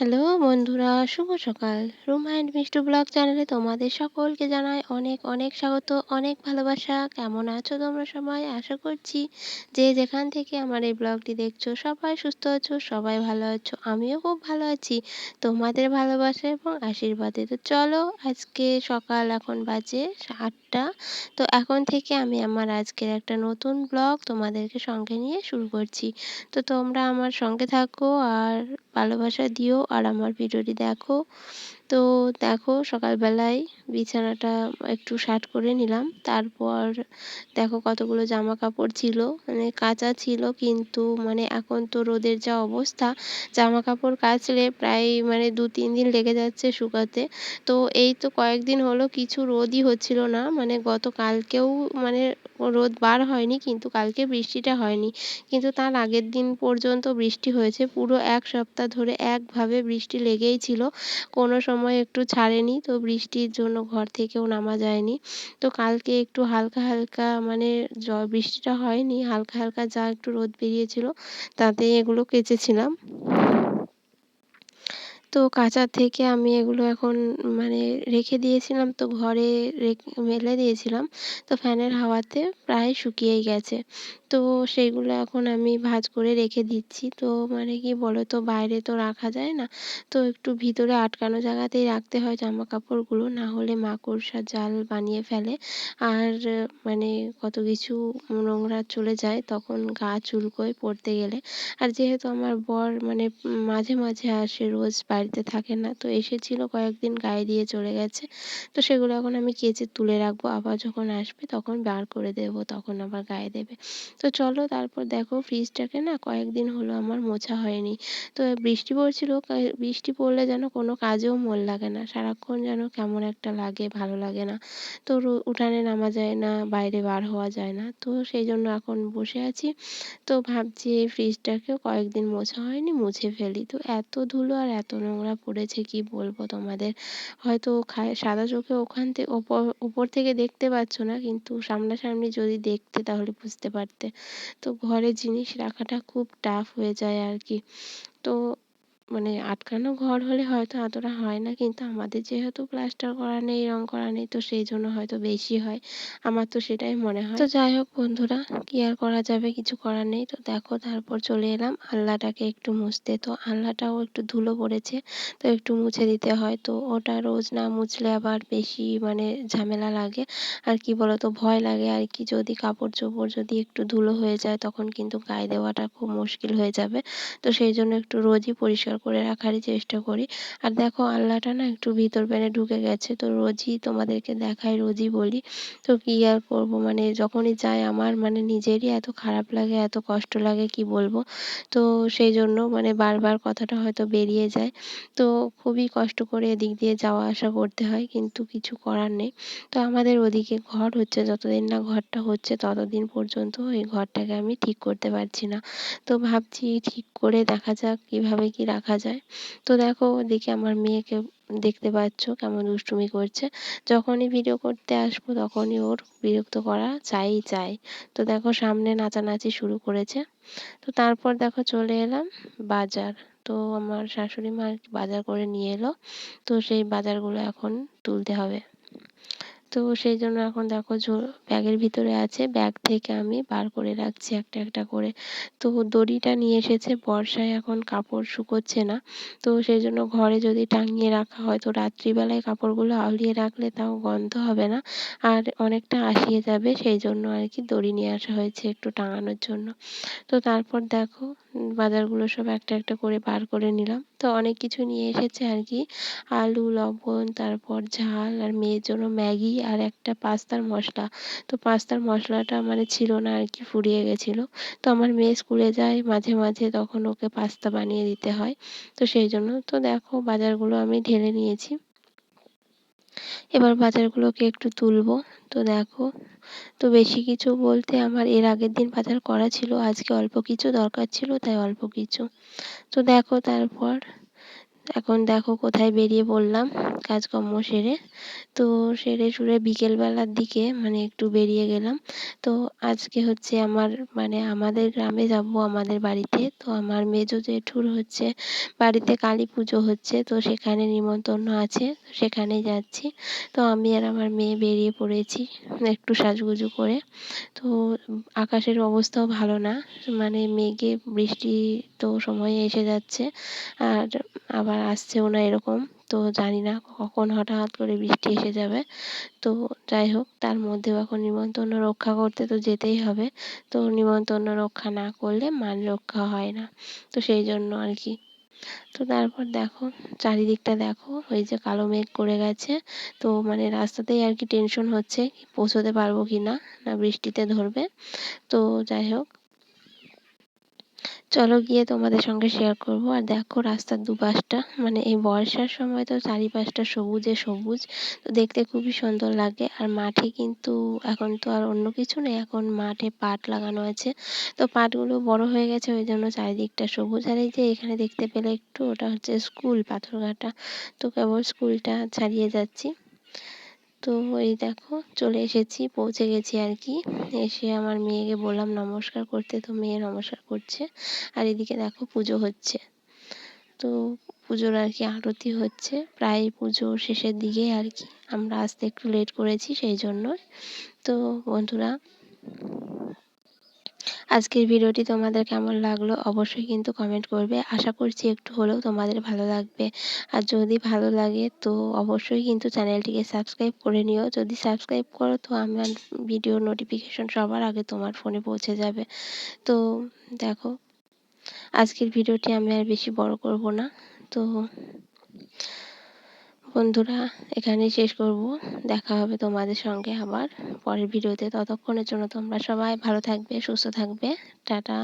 Hello বন্ধুরা, শুভ সকাল। Room and Mishtu blog চ্যানেলে তোমাদের সকলকে জানাই অনেক অনেক স্বাগত, অনেক ভালোবাসা। কেমন আছো তোমরা সবাই? আশা করছি যে যেখান থেকে আমার এই ব্লগটি দেখছ সবাই সুস্থ আছো, সবাই ভালো আছো, আমিও খুব ভালো আছি। তোমাদের ভালোবাসা এবং আশীর্বাদে। তো চলো আজকে সকাল এখন বাজে আটটা। তো এখন থেকে আমি আমার আজকের একটা নতুন ব্লগ তোমাদেরকে সঙ্গে নিয়ে শুরু করছি। তো তোমরা আমার সঙ্গে থাকো আর ভালোবাসা দিও আর আমার ভিডিওটি দেখো। তো দেখো সকালবেলায় বিছানাটা একটু শার্ট করে নিলাম। তারপর দেখো কতগুলো জামা কাপড় ছিল। মানে কাঁচা ছিল কিন্তু মানে এখন তো রোদের যা অবস্থা জামা কাপড় কাচলে প্রায় মানে দু তিন দিন লেগে যাচ্ছে শুকাতে। তো এই তো কয়েকদিন হলো কিছু রোদই হচ্ছিল না। মানে গত কালকেও মানে রোদ বার হয়নি কিন্তু কালকে বৃষ্টিটা হয়নি। কিন্তু তার আগের দিন পর্যন্ত বৃষ্টি হয়েছে। পুরো এক সপ্তাহ ধরে একভাবে বৃষ্টি লেগেই ছিল। কোনো সময় একটু ছাড়েনি। তো বৃষ্টির জন্য ঘর থেকেও নামা যায়নি। তো কালকে একটু হালকা হালকা মানে জ, বৃষ্টিটা হয়নি। হালকা হালকা যা একটু রোদ বেরিয়েছিল তাতেই এগুলো কেচেছিলাম। তো কাচার থেকে আমি এগুলো এখন মানে রেখে দিয়েছিলাম, তো ঘরে মেলে দিয়েছিলাম। তো ফ্যানের হাওয়াতে প্রায় শুকিয়েই গেছে। তো সেইগুলো এখন আমি ভাঁজ করে রেখে দিচ্ছি। তো মানে কি বলো তো বাইরে তো রাখা যায় না। তো একটু ভিতরে আটকানো জায়গাতেই রাখতে হয় জামা কাপড়গুলো না হলে মাকড়সা জাল বানিয়ে ফেলে। আর মানে কত কিছু নোংরা চলে যায়, তখন গা চুলকোয় পড়তে গেলে। আর যেহেতু আমার বর মানে মাঝে মাঝে আসে রোজ বাড়িতে থাকে না। তো এসেছিল, কয়েকদিন গায়ে দিয়ে চলে গেছে। তো সেগুলো এখন আমি কেচে তুলে রাখব। আবার যখন আসবে তখন বার করে দেবো, তখন আবার গায়ে দেবে। তো চলো তারপর দেখো ফ্রিজটাকে না কয়েকদিন হলো আমার মোছা হয়নি। তো বৃষ্টি পড়ছিল বৃষ্টি পড়লে যেন কোনো কাজেও মন লাগে না। সারাক্ষণ যেন কেমন একটা লাগে, ভালো লাগে না। তো উঠানে নামা যায় না, বাইরে বার হওয়া যায় না। তো সেই জন্য এখন বসে আছি। তো ভাবছি এই ফ্রিজটাকেও কয়েকদিন মোছা হয়নি, মুছে ফেলি। তো এত ধুলো আর এত নোংরা পড়েছে, কি বলব তোমাদের? হয়তো সাদা চোখে ওখান থেকে ওপর থেকে দেখতে পাচ্ছ না, কিন্তু সামনাসামনি যদি দেখতে তাহলে বুঝতে পারতে। তো ঘরে জিনিস রাখাটা খুব টাফ হয়ে যায় আর কি। তো মানে আটকানো ঘর হলে হয়তো এতটা হয় না। কিন্তু আমাদের যেহেতু প্লাস্টার করা নেই, রং করা নেই, তো সেই জন্য হয়তো বেশি হয়। আমার তো সেটাই মনে হয়। তো যাই হোক বন্ধুরা, কি আর করা যাবে? কিছু করার নেই। তো দেখো, তারপর চলে এলাম। আল্লাটাকে একটু মুছতে। তো আল্লাটাও একটু ধুলো পড়েছে, তো একটু মুছে দিতে হয়। তো ওটা রোজ না মুছলে আবার বেশি মানে ঝামেলা লাগে। আর কি বলতো, ভয় লাগে। আর কি যদি কাপড় চোপড় যদি একটু ধুলো হয়ে যায়, তখন কিন্তু গায়ে দেওয়াটা খুব মুশকিল হয়ে যাবে। তো সেই জন্য একটু রোজই পরিষ্কার করে রাখারই চেষ্টা করি। আর দেখো আল্লাহটা না একটু ভিতর পেনে ঢুকে গেছে, তো রোজই তোমাদেরকে দেখাই, রোজই বলি। তো কী আর করব? মানে যখনই যাই আমার মানে নিজেরই এত খারাপ লাগে, এত কষ্ট লাগে, কি বলব? তো সেই জন্য মানে বারবার কথাটা হয়তো বেরিয়ে যায়। তো খুবই কষ্ট করে এদিক দিয়ে যাওয়া আসা করতে হয়, কিন্তু কিছু করার নেই। তো আমাদের ওদিকে ঘর হচ্ছে, যতদিন না ঘরটা হচ্ছে ততদিন পর্যন্ত ওই ঘরটাকে আমি ঠিক করতে পারছি না। তো ভাবছি ঠিক করে দেখা যাক কীভাবে কি রাখা যায়। তো দেখো ওদিকে আমার মেয়েকে দেখতে পাচ্ছ কেমন দুষ্টুমি করছে। যখনই ভিডিও করতে আসব তখনই ওর বিরক্ত করা চাই চাই। তো দেখো সামনে নাচানাচি শুরু করেছে। তো তারপর দেখো চলে এলাম বাজার। তো আমার শাশুড়ি মা বাজার করে নিয়ে এলো। তো সেই বাজারগুলো এখন তুলতে হবে। তো সেই জন্য এখন দেখো ব্যাগের ভিতরে আছে। ব্যাগ থেকে আমি বার করে রাখছি একটা একটা করে। তো দড়িটা নিয়ে এসেছে, বর্ষায় এখন কাপড় শুকোচ্ছে না। তো সেই জন্য ঘরে যদি টাঙিয়ে রাখা হয়, তো রাত্রিবেলায় কাপড়গুলো আউলিয়ে রাখলে তাও গন্ধ হবে না। আর অনেকটা আসিয়ে যাবে, সেই জন্য আর কি দড়ি নিয়ে আসা হয়েছে একটু টাঙানোর জন্য। তো তারপর দেখো বাজারগুলো সব একটা একটা করে বার করে নিলাম। তো অনেক কিছু নিয়ে এসেছে আর কি আলু, লবণ, তারপর ঝাল আর মেয়ের জন্য ম্যাগি আর একটা পাস্তার মশলা। তো পাস্তার মশলাটা মানে ছিল না আর কি ফুরিয়ে গেছিল। তো আমার মেয়ে স্কুলে যায়, মাঝে মাঝে তখন ওকে পাস্তা বানিয়ে দিতে হয়। তো সেই জন্য তো দেখো বাজারগুলো আমি ঢেলে নিয়েছি। এবার বাজারগুলোকে একটু তুলবো। তো দেখো, তো বেশি কিছু বলতে আমার এর আগের দিন বাজার করা ছিল, আজকে অল্প কিছু দরকার ছিল, তাই অল্প কিছু। তো দেখো তারপর, এখন দেখো কোথায় বেরিয়ে পড়লাম। কাজকর্ম সেরে, তো সেরে সুরে বিকেলবেলার দিকে মানে একটু বেরিয়ে গেলাম। তো আজকে হচ্ছে আমার মানে আমাদের গ্রামে যাব আমাদের বাড়িতে, তো আমার মেজো জেঠুর হচ্ছে বাড়িতে কালী পুজো হচ্ছে, তো সেখানে নিমন্ত্রণ আছে সেখানে যাচ্ছি। তো আমি আর আমার মেয়ে বেরিয়ে পড়েছি একটু সাজগুজু করে। তো আকাশের অবস্থাও ভালো না মানে মেঘে বৃষ্টি তো সময়ে এসে যাচ্ছে, আর আবার আসছেও না এরকম। তো জানি না কখন হঠাৎ করে বৃষ্টি এসে যাবে। তো যাই হোক, তার মধ্যেও এখন নিমন্ত্রণ রক্ষা করতে তো যেতেই হবে। তো নিমন্ত্রণ রক্ষা না করলে মান রক্ষা হয় না। তো সেই জন্য আর কি। তো তারপর দেখো, চারিদিকটা দেখো, ওই যে কালো মেঘ করে গেছে। তো মানে রাস্তাতেই আর কি টেনশন হচ্ছে পৌঁছোতে পারব কি না না বৃষ্টিতে ধরবে। তো যাই হোক চলো গিয়ে তোমাদের সঙ্গে শেয়ার করব। আর দেখো রাস্তার দুপাশটা মানে এই বর্ষার সময় তো চারিপাশটা সবুজে সবুজ, তো দেখতে খুবই সুন্দর লাগে। আর মাঠে কিন্তু এখন তো আর অন্য কিছু নেই, এখন মাঠে পাট লাগানো আছে। তো পাটগুলো বড় হয়ে গেছে, ওই জন্য চারিদিকটা সবুজ। আর এই যে এখানে দেখতে পেলে একটু, ওটা হচ্ছে স্কুল, পাথরঘাটা। তো কেবল স্কুলটা ছাড়িয়ে যাচ্ছি। তো এই দেখো, চলে এসেছি, পৌঁছে গেছি আর কি। এসে আমার মেয়েকে বললাম, নমস্কার করতে। তো মেয়ে নমস্কার করছে। আর এদিকে দেখো, পুজো হচ্ছে। তো পুজোর আর কি আরতি হচ্ছে। প্রায় পুজো শেষের দিকে আর কি। আমরা আসতে একটু লেট করেছি, সেই জন্য তো বন্ধুরা আজকের ভিডিওটি তোমাদের কেমন লাগল অবশ্যই কিন্তু কমেন্ট করবে। আশা করছি একটু হলেও তোমাদের ভালো লাগবে। আর যদি ভালো লাগে তো অবশ্যই কিন্তু চ্যানেলটিকে সাবস্ক্রাইব করে নিও। যদি সাবস্ক্রাইব করো তো আমার ভিডিও নোটিফিকেশন সবার আগে তোমার ফোনে পৌঁছে যাবে। তো দেখো, আজকের ভিডিওটি আমি আর বেশি বড় করব না। তো বন্ধুরা, এখানেই শেষ করব। দেখা হবে তোমাদের সঙ্গে আবার পরের ভিডিওতে। ততক্ষণের জন্য তোমরা সবাই ভালো থাকবে, সুস্থ থাকবে। টাটা।